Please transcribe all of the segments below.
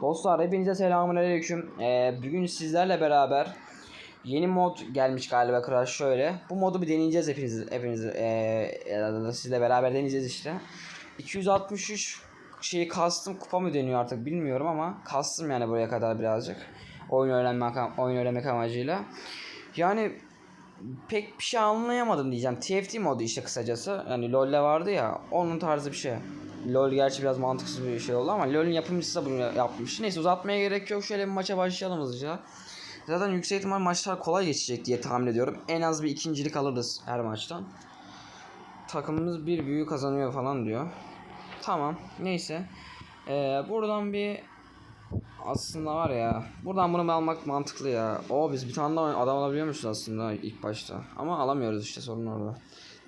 Dostlar hepinize selamünaleyküm. Ee, bugün sizlerle beraber yeni mod gelmiş galiba Crash şöyle. Bu modu bir deneyeceğiz hepiniz hepiniz ee, sizle beraber deneyeceğiz işte. 263 şeyi kastım kupa mı deniyor artık bilmiyorum ama kastım yani buraya kadar birazcık. Oyun öğrenmek oyun öğrenmek amacıyla. Yani pek bir şey anlayamadım diyeceğim. TFT modu işte kısacası. Yani LoL'de vardı ya onun tarzı bir şey. LoL gerçi biraz mantıksız bir şey oldu ama LoL'ün yapımcısı da bunu yapmış. Neyse uzatmaya gerek yok. Şöyle bir maça başlayalım hızlıca. Zaten yüksek ihtimal maçlar kolay geçecek diye tahmin ediyorum. En az bir ikincilik alırız her maçtan. Takımımız bir büyü kazanıyor falan diyor. Tamam. Neyse. Ee, buradan bir aslında var ya. Buradan bunu almak mantıklı ya. O biz bir tane daha adam alabiliyormuşuz aslında ilk başta. Ama alamıyoruz işte sorun orada.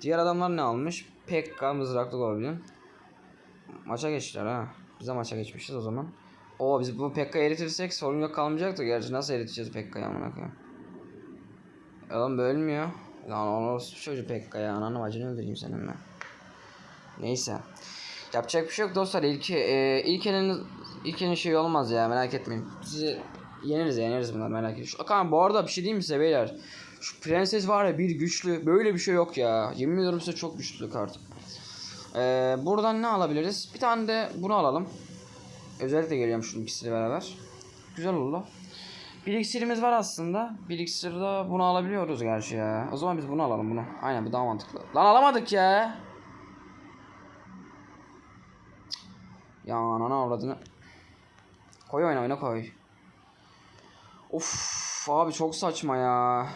Diğer adamlar ne almış? Pekka, Mızraklı Goblin. Maça geçtiler ha. Biz de maça geçmişiz o zaman. O biz bu Pekka'yı eritirsek sorun yok kalmayacaktı. Gerçi nasıl eriteceğiz Pekka'yı amına koyayım. Oğlum bölmüyor. Lan onu çocuğu Pekka ya. Ananı bacını öldüreyim senin ben. Neyse. Yapacak bir şey yok dostlar. İlki, e, ilkenin, ilkenin şey olmaz ya merak etmeyin. Sizi yeniriz yeneriz bunlar merak etmeyin. Şu, Akan bu arada bir şey diyeyim mi size beyler? Şu prenses var ya bir güçlü. Böyle bir şey yok ya. Yemin ediyorum size çok güçlü kart. Ee, buradan ne alabiliriz? Bir tane de bunu alalım. Özellikle geliyorum şunun ikisiyle beraber. Güzel oldu. Bir iksirimiz var aslında. Bir iksirde bunu alabiliyoruz gerçi ya. O zaman biz bunu alalım bunu. Aynen bu daha mantıklı. Lan alamadık ya. Ya anana avradını. Koy oyna oyna koy. Of abi çok saçma ya.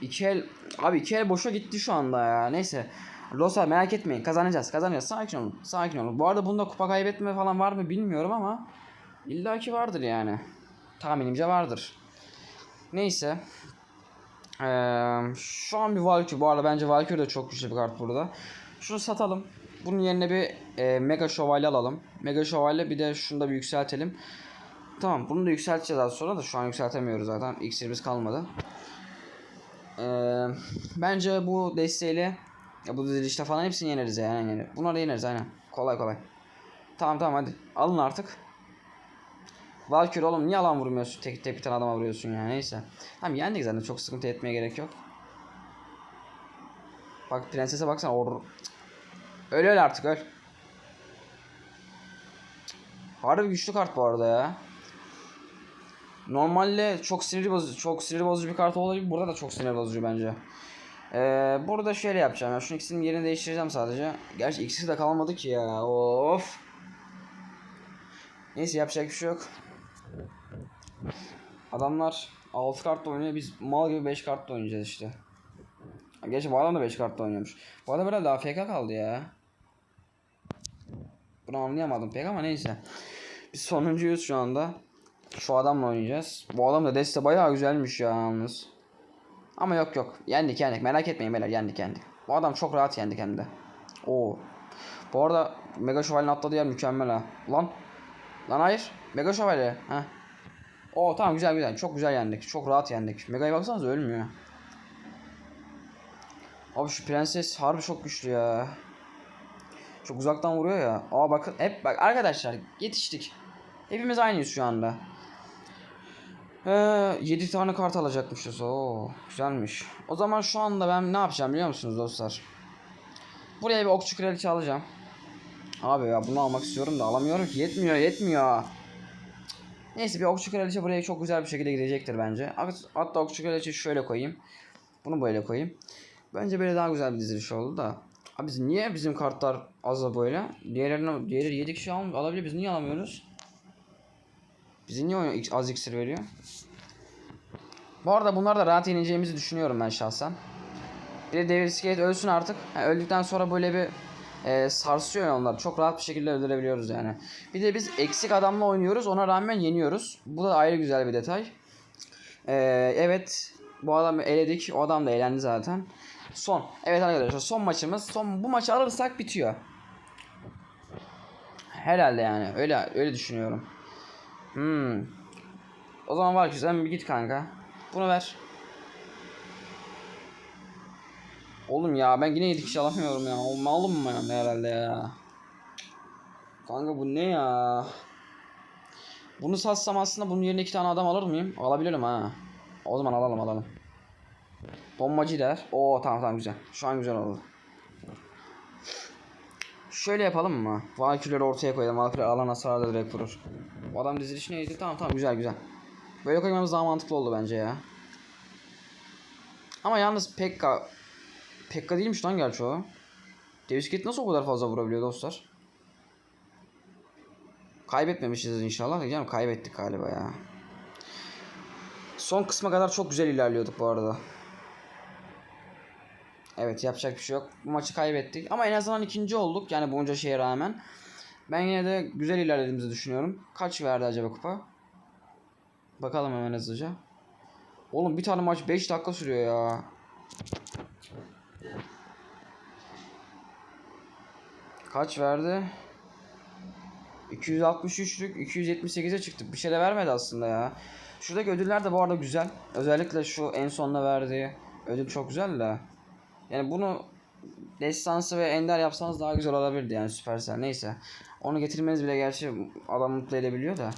İki el abi iki el boşa gitti şu anda ya. Neyse. Losa merak etmeyin kazanacağız kazanacağız sakin olun sakin olun. Bu arada bunda kupa kaybetme falan var mı bilmiyorum ama illaki vardır yani. Tahminimce vardır. Neyse. Ee, şu an bir Valkyrie bu arada bence Valkyrie de çok güçlü bir kart burada. Şunu satalım. Bunun yerine bir e, Mega Şövalye alalım. Mega Şövalye bir de şunu da bir yükseltelim. Tamam bunu da yükselteceğiz az sonra da şu an yükseltemiyoruz zaten. İksirimiz kalmadı. Ee, bence bu desteğiyle ya bu dizilişte falan hepsini yeneriz ya, yani. yani. Bunları yeneriz aynen. Kolay kolay. Tamam tamam hadi. Alın artık. Valkyrie oğlum niye alan vurmuyorsun? Tek tek bir tane adama vuruyorsun ya neyse. Tamam yendik zaten çok sıkıntı etmeye gerek yok. Bak prensese baksana or. Öl öl artık öl. Harbi güçlü kart bu arada ya. Normalde çok sinir bozucu, çok sinir bozucu bir kart olabilir. Burada da çok sinir bozucu bence. Ee, burada şöyle yapacağım. Ya. Şunun ikisinin yerini değiştireceğim sadece. Gerçi ikisi de kalmadı ki ya. Of. Neyse yapacak bir şey yok. Adamlar 6 kartla oynuyor. Biz mal gibi 5 kartla oynayacağız işte. Gerçi bu adam da 5 kartla oynuyormuş. Bu adam herhalde AFK kaldı ya. Bunu anlayamadım pek ama neyse. Biz sonuncuyuz şu anda. Şu adamla oynayacağız. Bu adam da deste bayağı güzelmiş ya yalnız. Ama yok yok. Yendik yendik. Merak etmeyin beyler yendik yendik. Bu adam çok rahat yendik hem de. Oo. Bu arada Mega Şövalye'nin atladığı yer mükemmel ha. Lan. Lan hayır. Mega Şövalye. Ha. Oo tamam güzel güzel. Çok güzel yendik. Çok rahat yendik. Mega'ya baksanıza ölmüyor. Abi şu prenses harbi çok güçlü ya. Çok uzaktan vuruyor ya. Aa bakın hep bak arkadaşlar yetiştik. Hepimiz aynıyız şu anda. Ee, 7 tane kart alacakmışız. Oo, güzelmiş. O zaman şu anda ben ne yapacağım biliyor musunuz dostlar? Buraya bir okçu kraliçe alacağım. Abi ya bunu almak istiyorum da alamıyorum ki. Yetmiyor yetmiyor. Neyse bir okçu kraliçe buraya çok güzel bir şekilde gidecektir bence. Hatta okçu kraliçe şöyle koyayım. Bunu böyle koyayım. Bence böyle daha güzel bir diziliş oldu da. Abi biz niye bizim kartlar az da böyle? Diğerlerine, diğerleri 7 kişi al, alabilir. Biz niye alamıyoruz? Bizi niye az iksir veriyor? Bu arada bunlar da rahat yeneceğimizi düşünüyorum ben şahsen. Bir de Devil Skate ölsün artık. Yani öldükten sonra böyle bir e, sarsıyor ya onlar. Çok rahat bir şekilde öldürebiliyoruz yani. Bir de biz eksik adamla oynuyoruz. Ona rağmen yeniyoruz. Bu da ayrı güzel bir detay. E, evet. Bu adamı eledik. O adam da eğlendi zaten. Son. Evet arkadaşlar son maçımız. Son bu maçı alırsak bitiyor. Herhalde yani. Öyle öyle düşünüyorum. Hmm. O zaman var ki sen bir git kanka. Bunu ver. Oğlum ya ben yine 7 kişi alamıyorum ya. Malım mı yani herhalde ya. Kanka bu ne ya? Bunu satsam aslında bunun yerine iki tane adam alır mıyım? Alabilirim ha. O zaman alalım alalım. Bombacı der. Oo tamam tamam güzel. Şu an güzel oldu. Şöyle yapalım mı? Valkyrie'leri ortaya koyalım. Valkyrie alan hasarı direkt vurur. Bu adam dizilişi neydi? Tamam tamam güzel güzel. Böyle koymamız daha mantıklı oldu bence ya. Ama yalnız Pekka Pekka değilmiş lan gerçi o. Davis Gate nasıl o kadar fazla vurabiliyor dostlar? Kaybetmemişiz inşallah. Diyeceğim kaybettik galiba ya. Son kısma kadar çok güzel ilerliyorduk bu arada. Evet yapacak bir şey yok. Bu maçı kaybettik. Ama en azından ikinci olduk. Yani bunca şeye rağmen. Ben yine de güzel ilerlediğimizi düşünüyorum. Kaç verdi acaba kupa? Bakalım hemen hızlıca. Oğlum bir tane maç 5 dakika sürüyor ya. Kaç verdi? 263'lük 278'e çıktık. Bir şey de vermedi aslında ya. Şuradaki ödüller de bu arada güzel. Özellikle şu en sonunda verdiği ödül çok güzel de. Yani bunu destansı ve ender yapsanız daha güzel olabilirdi yani Supercell. Neyse. Onu getirmeniz bile gerçi adam mutlu edebiliyor da.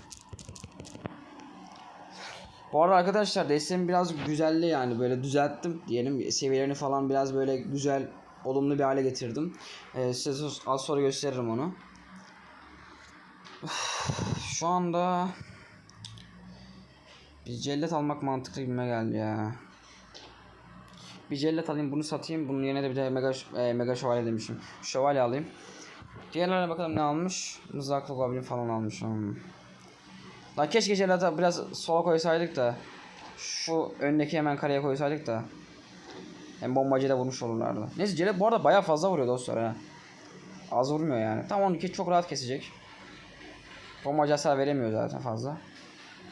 Bu arada arkadaşlar desteğimi biraz güzelli yani böyle düzelttim diyelim seviyelerini falan biraz böyle güzel olumlu bir hale getirdim. Ee, size az sonra gösteririm onu. Şu anda bir cellet almak mantıklı gibime geldi ya. Bir cellet alayım bunu satayım. Bunun yerine de bir de mega, e, mega şövalye demişim. Şövalye alayım. Diğerlerine bakalım ne almış. Mızraklı goblin falan almış. Hmm. Lan keşke cellatı biraz sola koysaydık da. Şu öndeki hemen kareye koysaydık da. Hem bombacıyla vurmuş olurlardı. Neyse cellat bu arada bayağı fazla vuruyor dostlar ha. Az vurmuyor yani. Tam 12 çok rahat kesecek. Bombacı hasar veremiyor zaten fazla.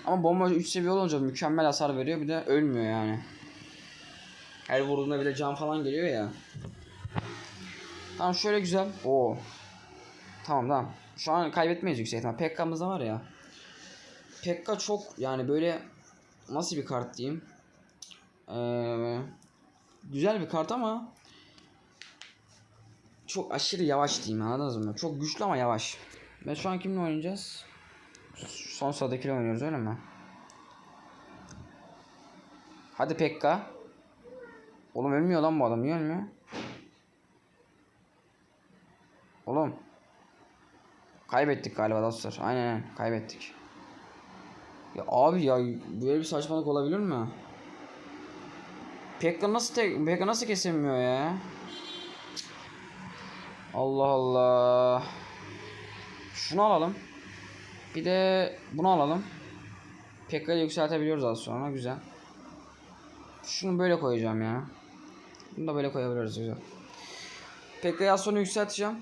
Ama bombacı 3 seviye olunca mükemmel hasar veriyor bir de ölmüyor yani. Her vurduğunda bir de can falan geliyor ya. Tamam şöyle güzel. Oo. Tamam tamam. Şu an kaybetmeyiz yüksek ihtimal. Pekka'mız da var ya. Pekka çok yani böyle nasıl bir kart diyeyim. Ee, güzel bir kart ama çok aşırı yavaş diyeyim anladınız mı? Çok güçlü ama yavaş. Ve şu an kimle oynayacağız? Son sıradakiyle oynuyoruz öyle mi? Hadi Pekka. Oğlum ölmüyor lan bu adam. Niye ölmüyor? Oğlum. Kaybettik galiba dostlar. Aynen aynen kaybettik. Ya abi ya böyle bir saçmalık olabilir mi? Pekka nasıl tek Pekka nasıl kesilmiyor ya? Allah Allah. Şunu alalım. Bir de bunu alalım. Pekka'yı yükseltebiliyoruz az sonra. Güzel. Şunu böyle koyacağım ya. Bunu da böyle koyabiliriz güzel. Pekka'yı az sonra yükselteceğim.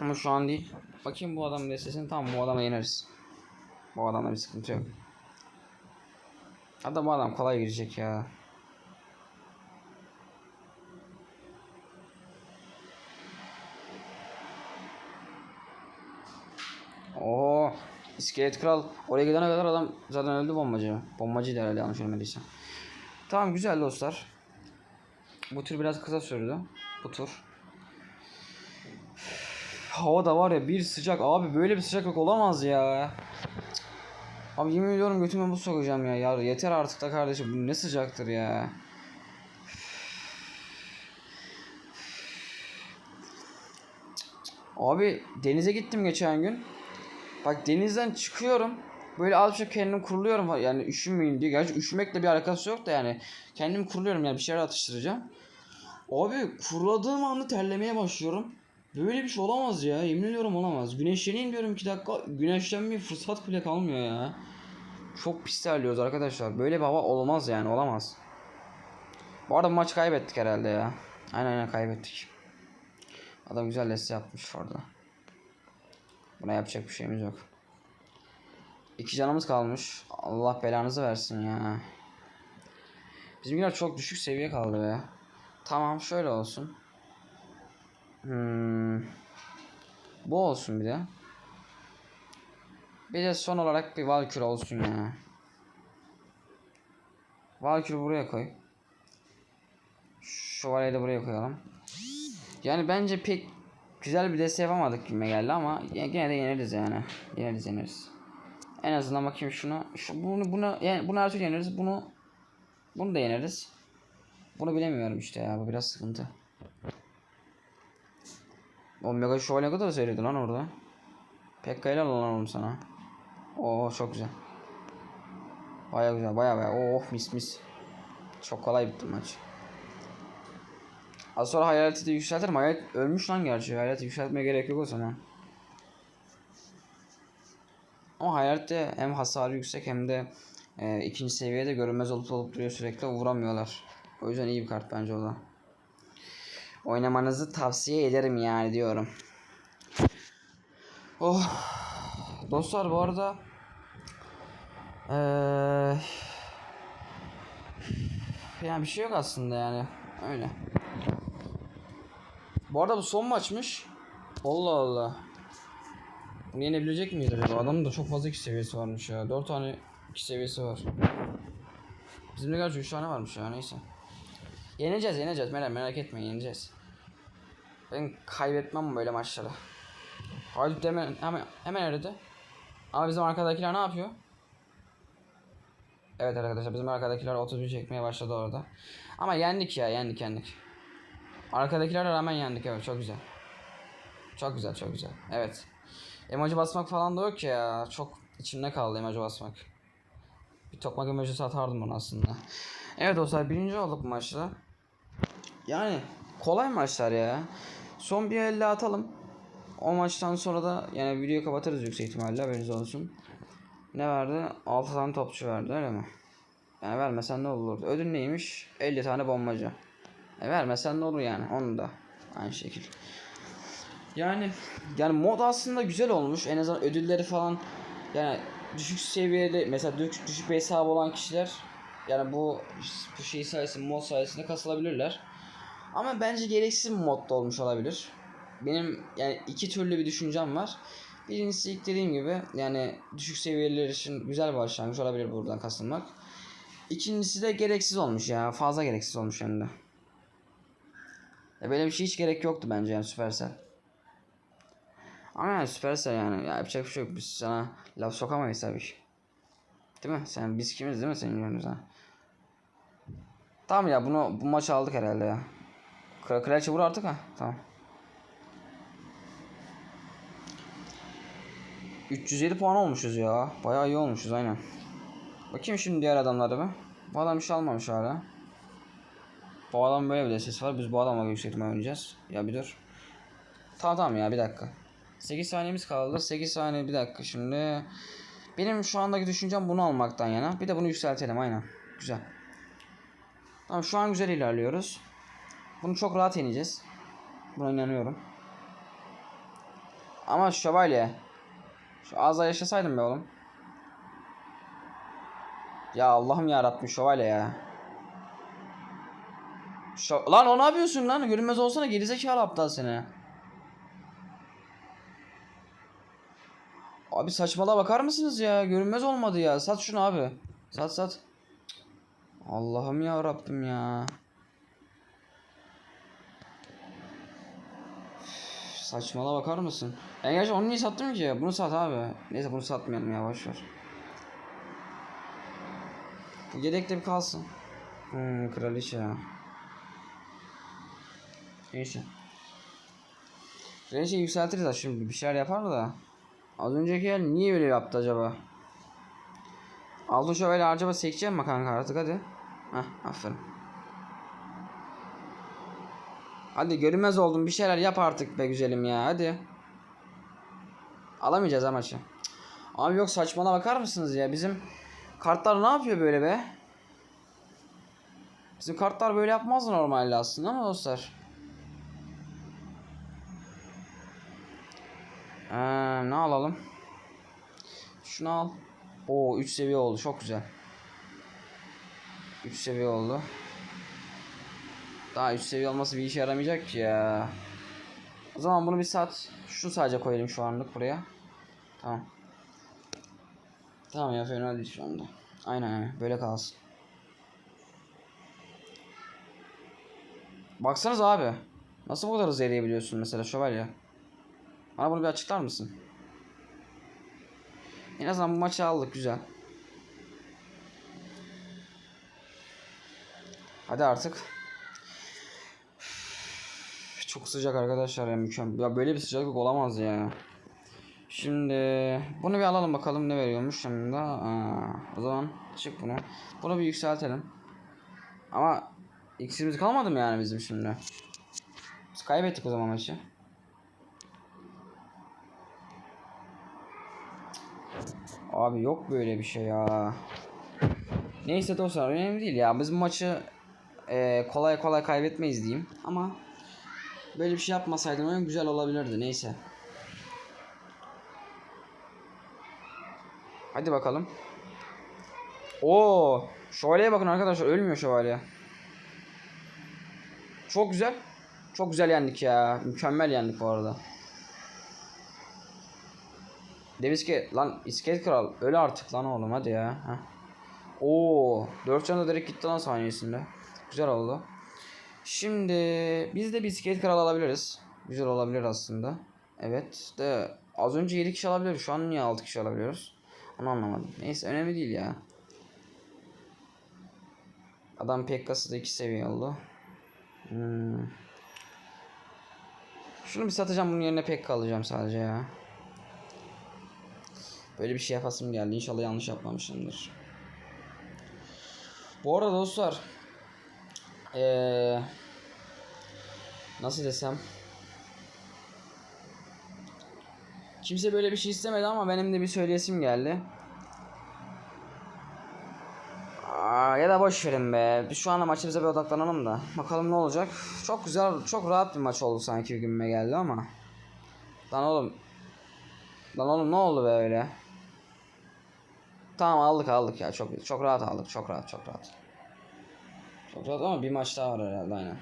Ama şu an değil. Bakayım bu adamın destesini. Tamam bu adamı yeneriz. Bu adamda bir sıkıntı yok. Hatta bu adam kolay girecek ya. Oo, iskelet kral oraya gidene kadar adam zaten öldü bombacı. Bombacıydı herhalde yanlış ölmediysem. Tamam güzel dostlar. Bu tür biraz kısa sürdü. Bu tur. Hava da var ya bir sıcak abi böyle bir sıcaklık olamaz ya. Abi yemin ediyorum götüme bu sokacağım ya. Ya yeter artık da kardeşim bu ne sıcaktır ya. Abi denize gittim geçen gün. Bak denizden çıkıyorum. Böyle az bir şey kendimi kuruluyorum yani üşümeyeyim diye. Gerçi üşümekle bir alakası yok da yani. Kendimi kuruluyorum yani bir şeyler atıştıracağım. Abi kuruladığım anda terlemeye başlıyorum. Böyle bir şey olamaz ya. Yemin ediyorum olamaz. Güneşleneyim diyorum 2 dakika. Güneşlenmeye fırsat bile kalmıyor ya. Çok pis terliyoruz arkadaşlar. Böyle bir hava olmaz yani olamaz. Bu arada maç kaybettik herhalde ya. Aynen aynen kaybettik. Adam güzel liste yapmış orada. Buna yapacak bir şeyimiz yok. İki canımız kalmış. Allah belanızı versin ya. Bizimkiler çok düşük seviye kaldı be. Tamam şöyle olsun. Hmm. Bu olsun bir de. Bir de son olarak bir Valkyrie olsun ya. Valkyrie buraya koy. Şövalyeyi de buraya koyalım. Yani bence pek güzel bir deste yapamadık gibi geldi ama gene de yeneriz yani. Yeneriz yeneriz. En azından bakayım şunu. Şu, bunu bunu yani bunu her türlü yeneriz. Bunu bunu da yeneriz. Bunu bilemiyorum işte ya bu biraz sıkıntı. O Mega Şövalye kadar söyledi lan orada. Pekka ile oğlum sana. Oo çok güzel. Baya güzel baya baya. Oh mis mis. Çok kolay bitti maç. Az sonra hayaleti de yükseltirim. Hayalet ölmüş lan gerçi. Hayaleti yükseltmeye gerek yok o zaman. Ama hayalette hem hasarı yüksek hem de e, ikinci seviyede görünmez olup olup duruyor sürekli vuramıyorlar. O yüzden iyi bir kart bence o da. Oynamanızı tavsiye ederim yani diyorum. Oh. Dostlar bu arada eee yani bir şey yok aslında yani. Öyle. Bu arada bu son maçmış. Allah Allah. Yenebilecek miyiz acaba? Adamın da çok fazla iki seviyesi varmış ya. 4 tane iki seviyesi var. Bizim de gerçi 3 tane varmış ya neyse. Yeneceğiz yeneceğiz merak, merak etmeyin yeneceğiz. Ben kaybetmem böyle maçları. Haydut hemen, hemen, hemen aradı. Ama bizim arkadakiler ne yapıyor? Evet arkadaşlar bizim arkadakiler 31 çekmeye başladı orada. Ama yendik ya yendik yendik. Arkadakilere rağmen yendik evet çok güzel. Çok güzel çok güzel. Evet. Emoji basmak falan da yok ya. Çok içimde kaldı emoji basmak. Bir tokmak emojisi atardım onu aslında. Evet dostlar birinci olduk maçta. Yani kolay maçlar ya. Son bir elle atalım. O maçtan sonra da yani videoyu kapatırız yüksek ihtimalle haberiniz olsun. Ne verdi? 6 tane topçu verdi öyle mi? Yani vermesen ne olurdu? Ödül neymiş? 50 tane bombacı. E vermesen ne olur yani? Onu da aynı şekil. Yani yani mod aslında güzel olmuş. En azından ödülleri falan yani düşük seviyede mesela düşük, düşük bir hesabı olan kişiler yani bu bu şey sayesinde mod sayesinde kasılabilirler. Ama bence gereksiz bir modda olmuş olabilir. Benim yani iki türlü bir düşüncem var. Birincisi ilk dediğim gibi yani düşük seviyeler için güzel bir başlangıç olabilir buradan kasılmak. İkincisi de gereksiz olmuş ya. Fazla gereksiz olmuş hem de. Ya böyle bir şey hiç gerek yoktu bence yani Supercell. Ama yani Supercell yani ya yapacak bir şey yok. Biz sana laf sokamayız tabii ki. Değil mi? Sen biz kimiz değil mi senin yanınıza? Tamam ya bunu bu maç aldık herhalde ya. Kral Kraliçe vur artık ha. Tamam. 307 puan olmuşuz ya. Bayağı iyi olmuşuz aynen. Bakayım şimdi diğer adamlara bir. Bu adam bir şey almamış hala. Bu adam böyle bir ses var. Biz bu adamla yüksek oynayacağız. Ya bir dur. Tamam tamam ya bir dakika. 8 saniyemiz kaldı. 8 saniye bir dakika şimdi. Benim şu andaki düşüncem bunu almaktan yana. Bir de bunu yükseltelim aynen. Güzel. Tamam şu an güzel ilerliyoruz. Bunu çok rahat yeneceğiz. Buna inanıyorum. Ama şövalye. Şu az daha yaşasaydım be oğlum. Ya Allah'ım ya Rabbim şövalye ya. Şo lan o ne yapıyorsun lan? Görünmez olsana gerizekalı aptal seni. Abi saçmalığa bakar mısınız ya? Görünmez olmadı ya. Sat şunu abi. Sat sat. Allah'ım ya Rabbim ya. Üf, Saçmalığa bakar mısın? Ben gerçi onu niye sattım ki? Bunu sat abi. Neyse bunu satmayalım ya boş ver. Bu yedekte bir kalsın. Hmm, kraliçe. Neyse. Kraliçeyi yükseltiriz şimdi bir şeyler yapar da. Az önceki yer niye öyle yaptı acaba? Aldo şöyle acaba sekeceğim mi kanka artık hadi. Heh aferin. Hadi görünmez oldum bir şeyler yap artık be güzelim ya hadi. Alamayacağız ha maçı. Abi yok saçmala bakar mısınız ya bizim kartlar ne yapıyor böyle be? Bizim kartlar böyle yapmaz normalde aslında ama dostlar. Ee, ne alalım? Şunu al. Oo 3 seviye oldu çok güzel. 3 seviye oldu. Daha 3 seviye olması bir işe yaramayacak ya. O zaman bunu bir saat şu sadece koyalım şu anlık buraya. Tamam. Tamam ya fena değil şu anda. Aynen aynen böyle kalsın. Baksanız abi. Nasıl bu kadar hızlı eleyebiliyorsun mesela şövalye? Bana bunu bir açıklar mısın? En azından bu maçı aldık güzel. Hadi artık. Çok sıcak arkadaşlar ya mükemmel. Ya böyle bir sıcaklık olamaz ya. Şimdi bunu bir alalım bakalım ne veriyormuş şimdi. Aa, o zaman çık bunu. Bunu bir yükseltelim. Ama iksirimiz kalmadı mı yani bizim şimdi? Biz kaybettik o zaman maçı. Abi yok böyle bir şey ya. Neyse dostlar önemli değil ya. Biz bu maçı e, kolay kolay kaybetmeyiz diyeyim. Ama böyle bir şey yapmasaydım oyun güzel olabilirdi. Neyse. Hadi bakalım. Oo, şövalyeye bakın arkadaşlar ölmüyor şövalye. Çok güzel. Çok güzel yendik ya. Mükemmel yendik bu arada. Demiş ki lan iskelet kral öl artık lan oğlum hadi ya. Heh. Oo, 4 canı direkt gitti lan saniyesinde. Güzel oldu. Şimdi biz de bir iskelet kral alabiliriz. Güzel olabilir aslında. Evet de az önce 7 kişi alabiliyoruz. Şu an niye 6 kişi alabiliyoruz? Onu anlamadım. Neyse önemli değil ya. Adam Pekka'sı da 2 seviye oldu. Hmm. Şunu bir satacağım bunun yerine Pekka alacağım sadece ya. Böyle bir şey yapasım geldi. İnşallah yanlış yapmamışımdır. Bu arada dostlar. Ee, nasıl desem. Kimse böyle bir şey istemedi ama benim de bir söyleyesim geldi. Ya da boş verin be. Biz şu anda maçımıza bir odaklanalım da. Bakalım ne olacak. Çok güzel, çok rahat bir maç oldu sanki bir günüme geldi ama. Lan oğlum. Lan oğlum ne oldu be öyle? Tamam aldık aldık ya çok çok rahat aldık çok rahat çok rahat. Çok rahat ama bir maç daha var herhalde aynen.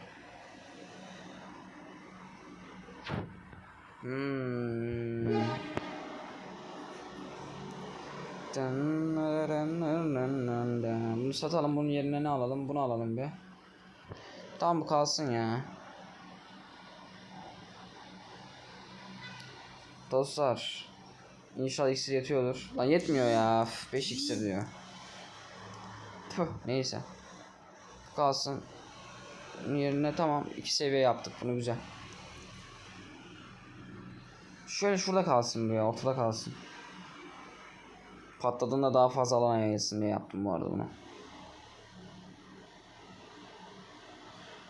Hmm. Bunu satalım bunun yerine ne alalım bunu alalım bir. Tamam bu kalsın ya. Dostlar İnşallah iksir yetiyordur. Lan yetmiyor ya. 5 iksir diyor. Tüh, neyse. Kalsın. Yerine tamam 2 seviye yaptık bunu güzel. Şöyle şurada kalsın bu ya ortada kalsın. Patladığında daha fazla alana yayılsın diye yaptım bu arada bunu.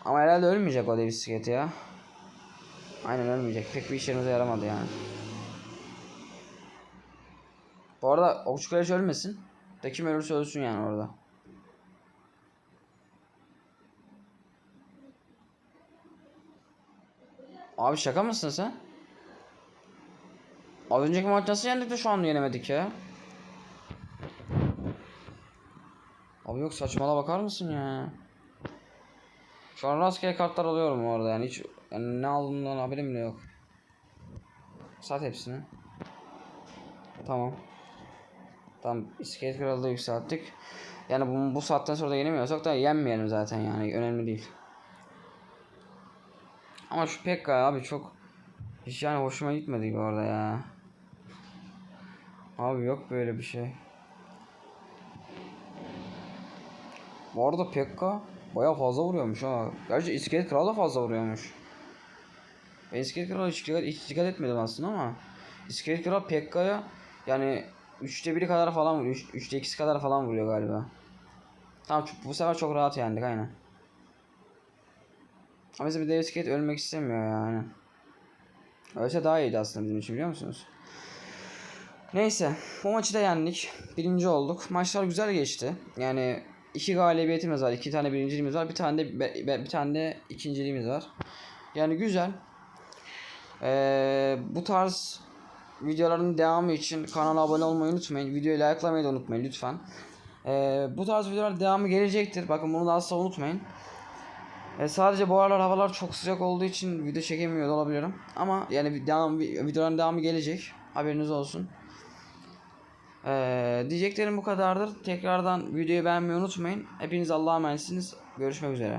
Ama herhalde ölmeyecek o dev bisikleti ya. Aynen ölmeyecek. Pek bir işlerimize yaramadı yani. Bu arada okçu kraliçe ölmesin. De kim ölürse ölsün yani orada. Abi şaka mısın sen? Az önceki maç nasıl yendik de şu an yenemedik ya? Abi yok saçmala bakar mısın ya? Şu an rastgele kartlar alıyorum bu arada yani hiç yani ne aldığımdan haberim bile yok. Sat hepsini. Tamam. Tamam iskelet kralı yükselttik. Yani bu, bu saatten sonra da yenemiyorsak da yenmeyelim zaten yani önemli değil. Ama şu Pekka abi çok hiç yani hoşuma gitmedi bu arada ya. Abi yok böyle bir şey. Bu arada Pekka baya fazla vuruyormuş ha. Gerçi iskelet kralı da fazla vuruyormuş. Ben iskelet kralı hiç dikkat, hiç dikkat etmedim aslında ama iskelet kralı Pekka'ya yani 3'te 1'i kadar falan vuruyor. 3'te 2'si kadar falan vuruyor galiba. Tamam bu sefer çok rahat yendik aynen. Ama bizim bir Davis Gate ölmek istemiyor yani. Ölse daha iyiydi aslında bizim için biliyor musunuz? Neyse bu maçı da yendik. Birinci olduk. Maçlar güzel geçti. Yani iki galibiyetimiz var. iki tane birinciliğimiz var. Bir tane de be- bir tane de ikinciliğimiz var. Yani güzel. Ee, bu tarz videoların devamı için kanala abone olmayı unutmayın. Videoyu likelamayı da unutmayın lütfen. Ee, bu tarz videolar devamı gelecektir. Bakın bunu da asla unutmayın. Ee, sadece bu aralar havalar çok sıcak olduğu için video çekemiyor olabilirim. Ama yani devam videoların devamı gelecek. Haberiniz olsun. Ee, diyeceklerim bu kadardır. Tekrardan videoyu beğenmeyi unutmayın. Hepiniz Allah'a emanetsiniz. Görüşmek üzere.